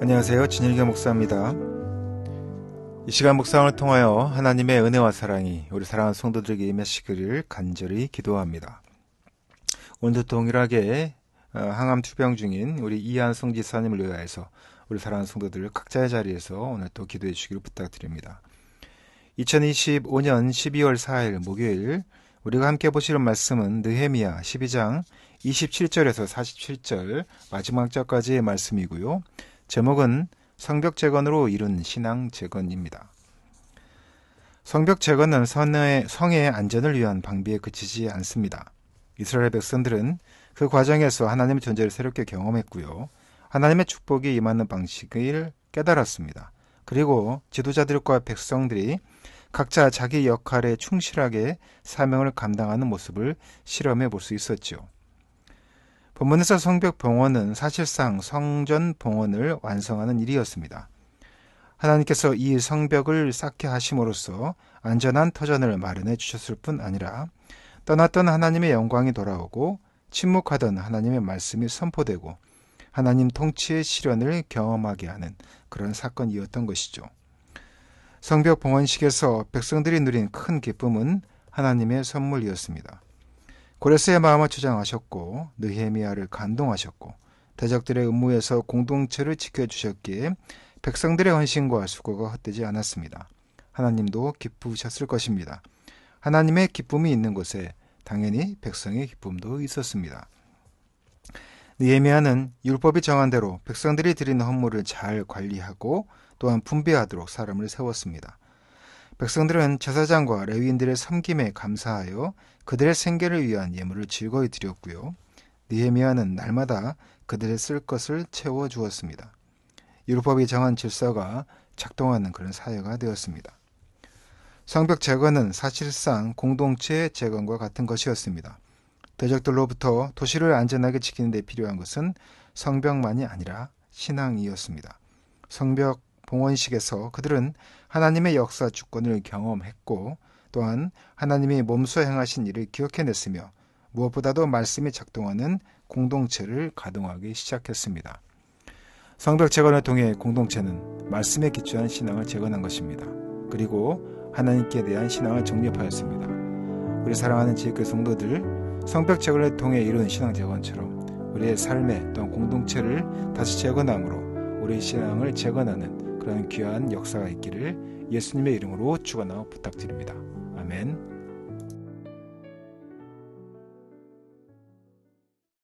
안녕하세요. 진일교 목사입니다. 이 시간 목상을 통하여 하나님의 은혜와 사랑이 우리 사랑하는 성도들에게 임하시기를 간절히 기도합니다. 오늘도 동일하게 어, 항암 투병 중인 우리 이한성 지사님을 위하여서 우리 사랑하는 성도들 각자의 자리에서 오늘 또 기도해 주시기를 부탁드립니다. 2025년 12월 4일 목요일 우리가 함께 보시는 말씀은 느헤미야 12장 27절에서 47절 마지막 절까지의 말씀이고요. 제목은 성벽 재건으로 이룬 신앙 재건입니다. 성벽 재건은 성의, 성의 안전을 위한 방비에 그치지 않습니다. 이스라엘 백성들은 그 과정에서 하나님의 존재를 새롭게 경험했고요. 하나님의 축복이 임하는 방식을 깨달았습니다. 그리고 지도자들과 백성들이 각자 자기 역할에 충실하게 사명을 감당하는 모습을 실험해 볼 수 있었죠. 본문에서 성벽 봉헌은 사실상 성전 봉헌을 완성하는 일이었습니다. 하나님께서 이 성벽을 쌓게 하심으로써 안전한 터전을 마련해 주셨을 뿐 아니라 떠났던 하나님의 영광이 돌아오고 침묵하던 하나님의 말씀이 선포되고 하나님 통치의 실현을 경험하게 하는 그런 사건이었던 것이죠. 성벽 봉헌식에서 백성들이 누린 큰 기쁨은 하나님의 선물이었습니다. 고레스의 마음을 주장하셨고 느헤미야를 감동하셨고 대적들의 음모에서 공동체를 지켜주셨기에 백성들의 헌신과 수고가 헛되지 않았습니다. 하나님도 기쁘셨을 것입니다. 하나님의 기쁨이 있는 곳에 당연히 백성의 기쁨도 있었습니다. 느헤미야는 율법이 정한 대로 백성들이 드리는 헌물을 잘 관리하고 또한 분배하도록 사람을 세웠습니다. 백성들은 제사장과 레위인들의 섬김에 감사하여 그들의 생계를 위한 예물을 즐거이 드렸고요. 니헤미야는 날마다 그들의 쓸 것을 채워 주었습니다. 율법이 정한 질서가 작동하는 그런 사회가 되었습니다. 성벽 재건은 사실상 공동체 재건과 같은 것이었습니다. 대적들로부터 도시를 안전하게 지키는 데 필요한 것은 성벽만이 아니라 신앙이었습니다. 성벽 봉헌식에서 그들은 하나님의 역사 주권을 경험했고 또한 하나님이 몸소 행하신 일을 기억해냈으며 무엇보다도 말씀이 작동하는 공동체를 가동하기 시작했습니다. 성벽 재건을 통해 공동체는 말씀에 기초한 신앙을 재건한 것입니다. 그리고 하나님께 대한 신앙을 정립하였습니다. 우리 사랑하는 지혜교 성도들 성벽 재건을 통해 이룬 신앙 재건처럼 우리의 삶에 또한 공동체를 다시 재건함으로 우리의 신앙을 재건하는 그런 귀한 역사가 있기를 예수님의 이름으로 축원하고 부탁드립니다. 아멘.